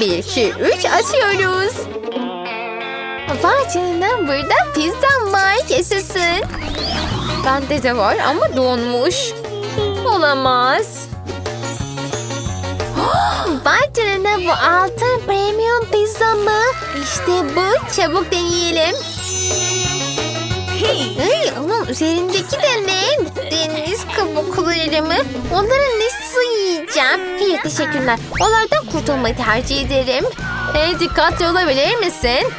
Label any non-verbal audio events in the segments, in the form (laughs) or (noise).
Bir, iki, üç açıyoruz. Vay canına burada pizzam var yaşasın. Bende de var ama donmuş. Olamaz. (gasps) Vay canına bu altın premium pizza mı? İşte bu. Çabuk deneyelim. Ay, onun üzerindeki de ne? Deniz kabukları mı? Onları nasıl yiyeceğim? Hayır teşekkürler. Onlardan kurtulmayı tercih ederim. Hey dikkatli olabilir misin?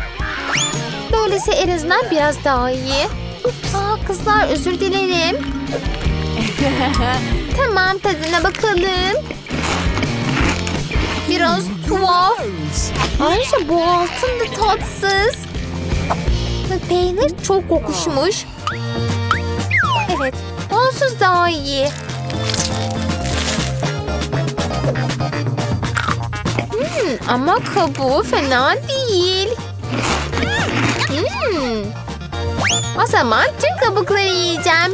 Böylesi en azından biraz daha iyi. Aa, kızlar özür dilerim. (laughs) tamam tadına bakalım. Biraz tuhaf. Ayrıca bu altın da tatsız. Ve peynir çok kokuşmuş. Evet, onsuz daha iyi. Hmm, ama kabuğu fena değil. Hmm. O zaman tüm kabukları yiyeceğim.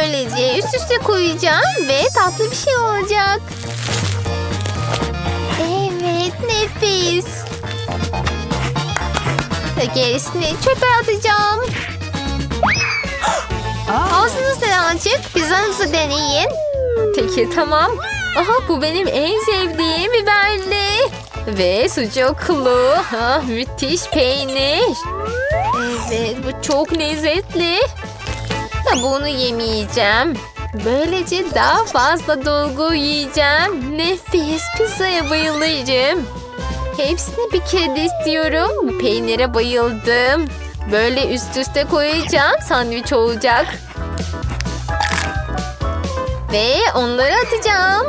Öylece üst üste koyacağım ve tatlı bir şey olacak. Evet, nefis. Ve gerisini çöpe atacağım. (gasps) Ağzınız neden açık? Pizzanızı deneyin. Peki tamam. Aha bu benim en sevdiğim biberli. Ve sucuklu. Ha, müthiş peynir. Evet bu çok lezzetli. Da bunu yemeyeceğim. Böylece daha fazla dolgu yiyeceğim. Nefis pizzaya bayılırım. Hepsini bir kere de istiyorum. Peynire bayıldım. Böyle üst üste koyacağım. Sandviç olacak. Ve onları atacağım.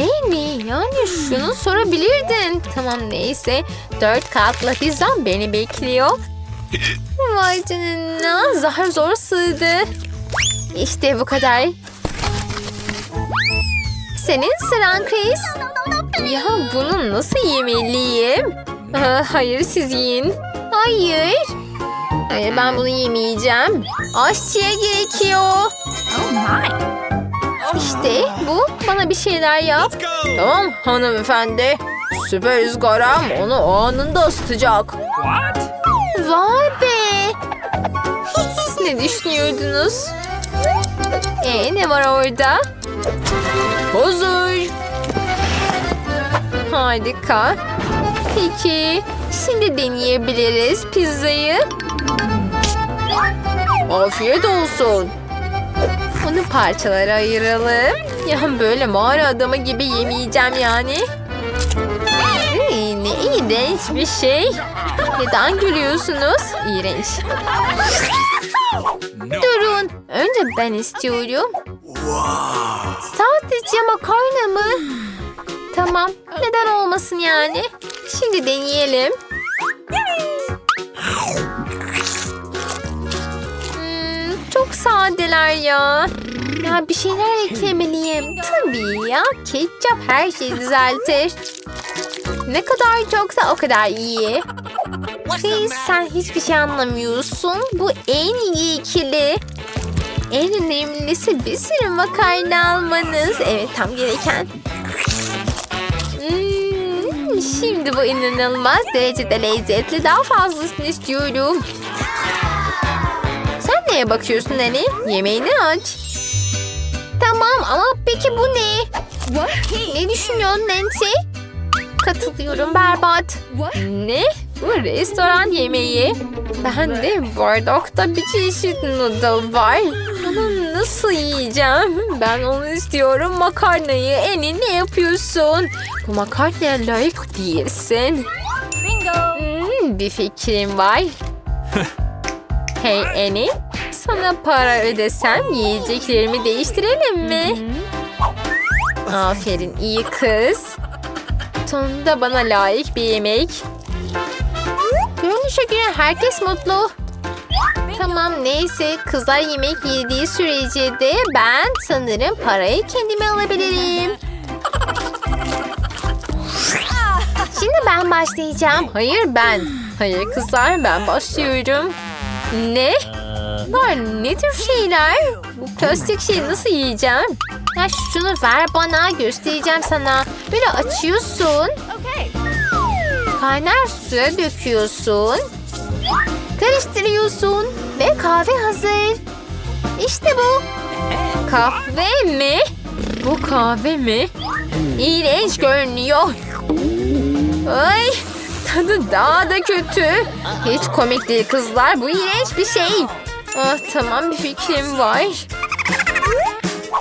Amy yani şunu sorabilirdin. Tamam neyse. Dört katlı pizzam beni bekliyor. Vay canına zar zor sığdı. İşte bu kadar. Senin sıran Chris. Ya bunu nasıl yemeliyim? Aa, hayır siz yiyin. Hayır. Hayır ben bunu yemeyeceğim. Aşçıya gerekiyor. İşte bu. Bana bir şeyler yap. Tamam hanımefendi. Süper ızgaram onu anında ısıtacak. Vay be. Siz ne düşünüyordunuz? Ee, ne var orada? Hazır. Harika. Peki, şimdi deneyebiliriz pizzayı. Afiyet olsun. Onu parçalara ayıralım. Ya böyle mağara adamı gibi yemeyeceğim yani. Ay, ne iğrenç bir şey. Neden gülüyorsunuz? İğrenç. Durun. Önce ben istiyorum. Sadece makarna mı? Tamam. Neden olmasın yani? Şimdi deneyelim. Sadeler ya. Ya bir şeyler eklemeliyim. Tabii ya. Ketçap her şeyi düzeltir. Ne kadar çoksa o kadar iyi. Chris sen hiçbir şey anlamıyorsun. Bu en iyi ikili. En önemlisi bir sürü makarna almanız. Evet tam gereken. Hmm, şimdi bu inanılmaz derecede lezzetli. Daha fazlasını istiyorum. Neye bakıyorsun Nani? Yemeğini aç. Tamam ama peki bu ne? Ne düşünüyorsun Nancy? Katılıyorum berbat. Ne? Bu restoran yemeği. Ben de bardakta bir çeşit noodle var. Onu nasıl yiyeceğim? Ben onu istiyorum. Makarnayı iyi ne yapıyorsun? Bu makarnaya layık değilsin. Hmm, bir fikrim var. (laughs) hey Annie, sana para ödesem yiyeceklerimi değiştirelim mi? Aferin iyi kız. Sonunda bana layık bir yemek. Görünüşe göre herkes mutlu. Tamam neyse kızlar yemek yediği sürece de ben sanırım parayı kendime alabilirim. Şimdi ben başlayacağım. Hayır ben. Hayır kızlar ben başlıyorum. Ne? Var ne tür şeyler? Bu plastik şeyi nasıl yiyeceğim? Ya şunu ver bana göstereceğim sana. Böyle açıyorsun. Kaynar suya döküyorsun. Karıştırıyorsun. Ve kahve hazır. İşte bu. Kahve mi? Bu kahve mi? İğrenç görünüyor. Ay tadı daha da kötü. Hiç komik değil kızlar. Bu iğrenç bir şey. Ah, tamam bir fikrim var.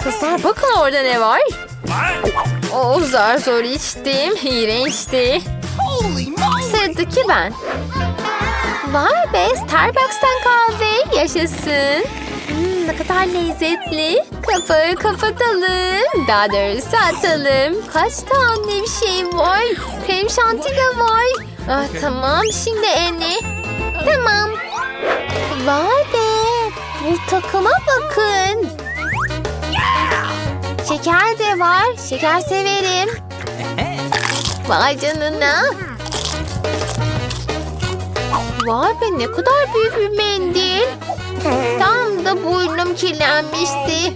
Kızlar bakın orada ne var. O zar zor içtim. İğrençti. Sıradaki ben. Vay be Starbucks'tan kahve. Yaşasın. Hmm, ne kadar lezzetli. Kapağı kapatalım. Daha doğrusu atalım. Kaç tane bir şey var. Krem şanti de var. Ah, tamam şimdi Eni. Tamam. Vay be. Bu takıma bakın. Şeker de var. Şeker severim. Vay canına. Vay be ne kadar büyük bir mendil. Tam da burnum kirlenmişti.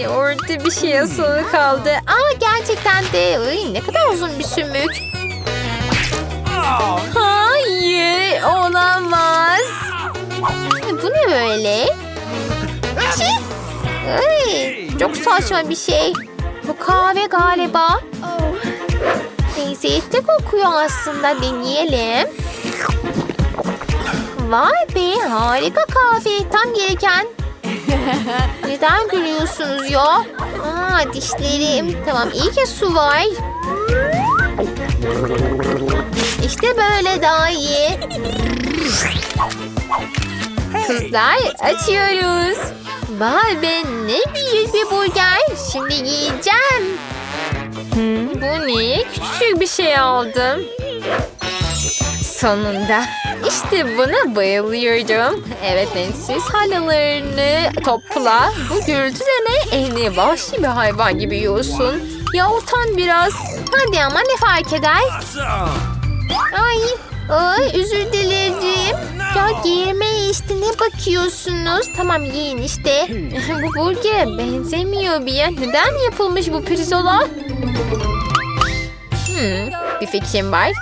Ee, Orada bir şey asılı kaldı. Aa gerçekten de Ay, ne kadar uzun bir sümük. Hayır olamaz. Bu ne böyle? Ay, çok saçma bir şey. Bu kahve galiba. Lezzetli kokuyor aslında deneyelim. Vay be harika kahve tam gereken. (laughs) Neden gülüyorsunuz ya? Aa dişlerim. Tamam iyi ki su var. İşte böyle daha iyi. Kızlar açıyoruz. Vay be ne büyük bir burger. Şimdi yiyeceğim. Bu ne? Küçük bir şey aldım. Sonunda. İşte buna bayılıyorum. Evet Nancy halalarını topla. Bu gürültü de ne? Elini vahşi bir hayvan gibi yiyorsun. Ya utan biraz. Hadi ama ne fark eder? Ay, ay özür dilerim. Ya giyirmeye işte ne bakıyorsunuz? Tamam yiyin işte. (laughs) bu burger benzemiyor bir ya. Neden yapılmış bu pirzola? Hmm, bir fikrim var.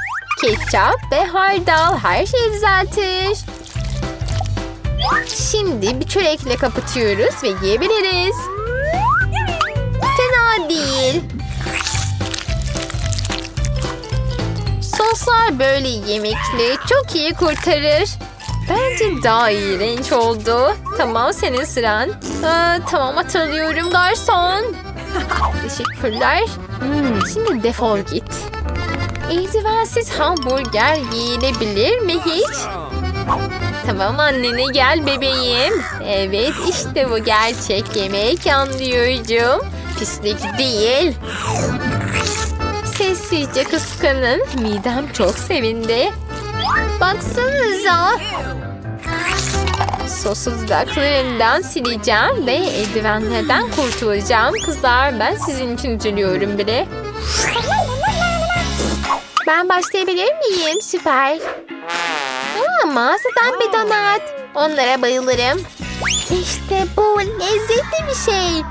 Ketçap ve hardal her şeyi düzeltir. Şimdi bir çörekle kapatıyoruz ve yiyebiliriz. Fena değil. Soslar böyle yemekli çok iyi kurtarır. Bence daha iğrenç oldu. Tamam senin sıran. Aa, tamam hatırlıyorum garson. Teşekkürler. Hmm, şimdi defol git. Eldivensiz hamburger yiyilebilir mi hiç? Tamam annene gel bebeğim. Evet işte bu gerçek yemek anlıyorum. Pislik değil. Sessizce kıskanın. Midem çok sevindi. Baksanıza. Sosu dudaklarımdan sileceğim ve eldivenlerden kurtulacağım. Kızlar ben sizin için üzülüyorum bile. Ben başlayabilir miyim? Süper. Aa, mağazadan bir donat. Onlara bayılırım. İşte bu lezzetli bir şey.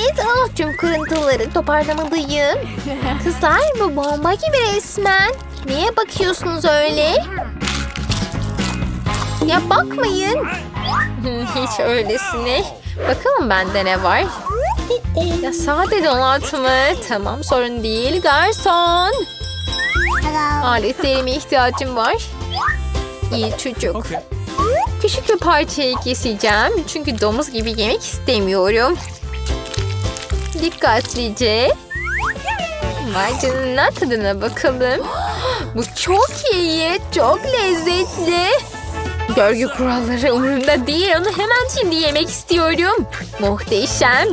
Evet. Ah, tüm kırıntıları toparlamalıyım. Kızlar bu bomba gibi resmen. Niye bakıyorsunuz öyle? Ya bakmayın. (laughs) Hiç öylesine. Bakalım bende ne var. Ya sade donat mı? Tamam sorun değil garson. Aletlerime ihtiyacım var. İyi çocuk. Küçük bir parçayı keseceğim. Çünkü domuz gibi yemek istemiyorum. Dikkatlice. Vay canına tadına bakalım. Bu çok iyi. Çok lezzetli. Görgü kuralları umurumda değil. Onu hemen şimdi yemek istiyorum. Muhteşem.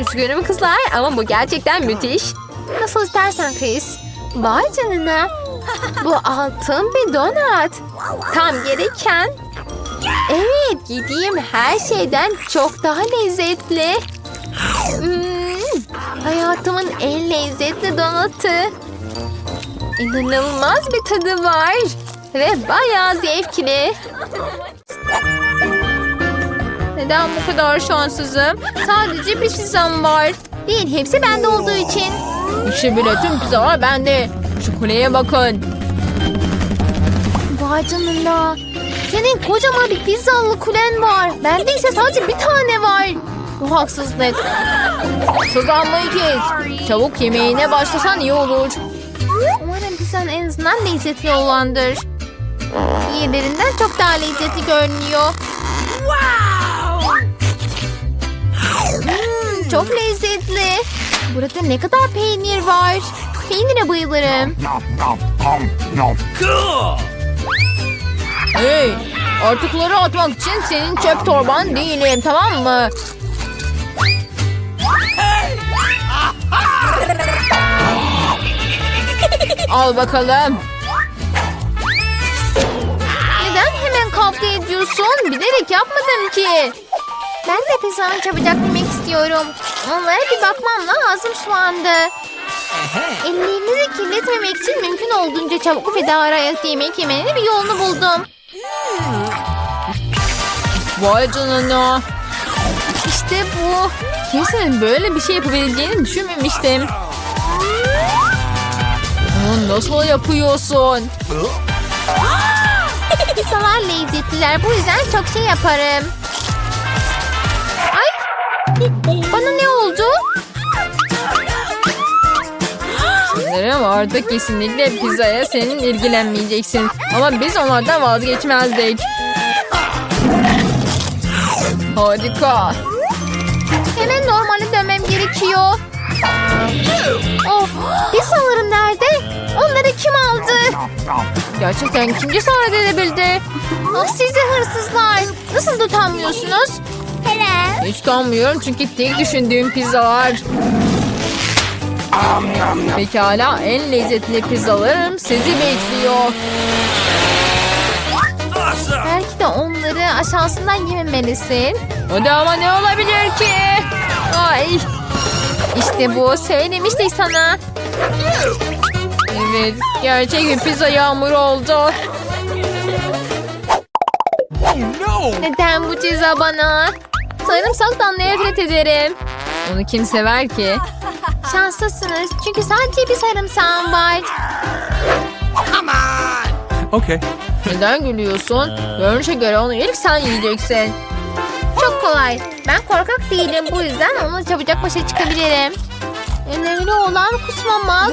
Üzgünüm kızlar ama bu gerçekten müthiş. Nasıl istersen Chris. Vay canına. Bu altın bir donat. Tam gereken. Evet yediğim her şeyden çok daha lezzetli. Hmm, hayatımın en lezzetli donatı. İnanılmaz bir tadı var. Ve bayağı zevkli. Neden bu kadar şanssızım? Sadece bir pizzam var. Değil hepsi bende olduğu için. İşte bile tüm pizzalar bende. Şu kuleye bakın. Vay canına. Senin kocaman bir pizzalı kulen var. Bende ise sadece bir tane var. Bu haksızlık. Sızlanmayı kes. Çabuk yemeğine başlasan iyi olur. Umarım pizzan en azından lezzetli olandır. Diğerlerinden çok daha lezzetli görünüyor. Hmm, çok lezzetli. Burada ne kadar peynir var. Peynire bayılırım. Hey, artıkları atmak için senin çöp torban değilim tamam mı? Al bakalım. Neden hemen kavga ediyorsun? Bilerek yapmadım ki. Ben de pizzanı çabucak yemek istiyorum. Onlara bir bakmam lazım şu anda. Ellerinizi kirletmemek için mümkün olduğunca çabuk ve araya yemek yemenin bir yolunu buldum. Vay canına. İşte bu. Kimsenin böyle bir şey yapabileceğini düşünmemiştim. Bunu nasıl yapıyorsun? Pizzalar (laughs) lezzetliler. Bu yüzden çok şey yaparım. Ay! Bana ne oldu? Sanırım artık kesinlikle pizzaya senin ilgilenmeyeceksin. Ama biz onlardan vazgeçmezdik. Harika. Hemen normale dönmem gerekiyor. Of, pizzalarım nerede? Onları kim aldı? Gerçekten kim cesaret edebildi? Ah sizi hırsızlar. Nasıl utanmıyorsunuz? Hele. Hiç utanmıyorum çünkü tek düşündüğüm pizzalar. Pekala en lezzetli pizzalarım sizi bekliyor. Belki de onları aşağısından yememelisin. Hadi ama ne olabilir ki? Ay. İşte bu söylemiştik sana. Evet gerçek bir pizza yağmuru oldu. Neden bu ceza bana? Sarımsaktan nefret ederim. Onu kim sever ki? Şanslısınız çünkü sadece bir sarımsağım var. Okay. Neden gülüyorsun? Görünüşe göre onu ilk sen yiyeceksin. Çok kolay. Ben korkak değilim bu yüzden onunla çabucak başa çıkabilirim. Önemli olan kusmamak.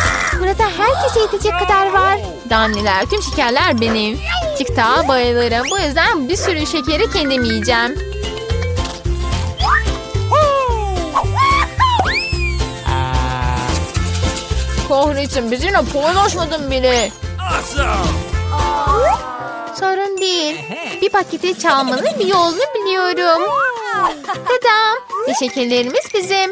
Burada herkese yetecek kadar var. Danliler, tüm şekerler benim. TikTok'a bayılırım. Bu yüzden bir sürü şekeri kendim yiyeceğim. Kahretsin bizimle paylaşmadın bile. Sorun değil. Bir paketi çalmanın bir yolunu biliyorum. Tadam. Ve şekerlerimiz bizim.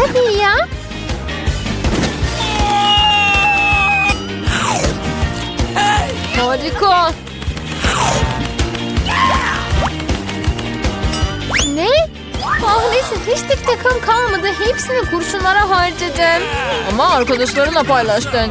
Hadi ya. Harika. Ne? Hiç tek takım kalmadı. Hepsini kurşunlara harcadım. Ama arkadaşlarınla paylaştın.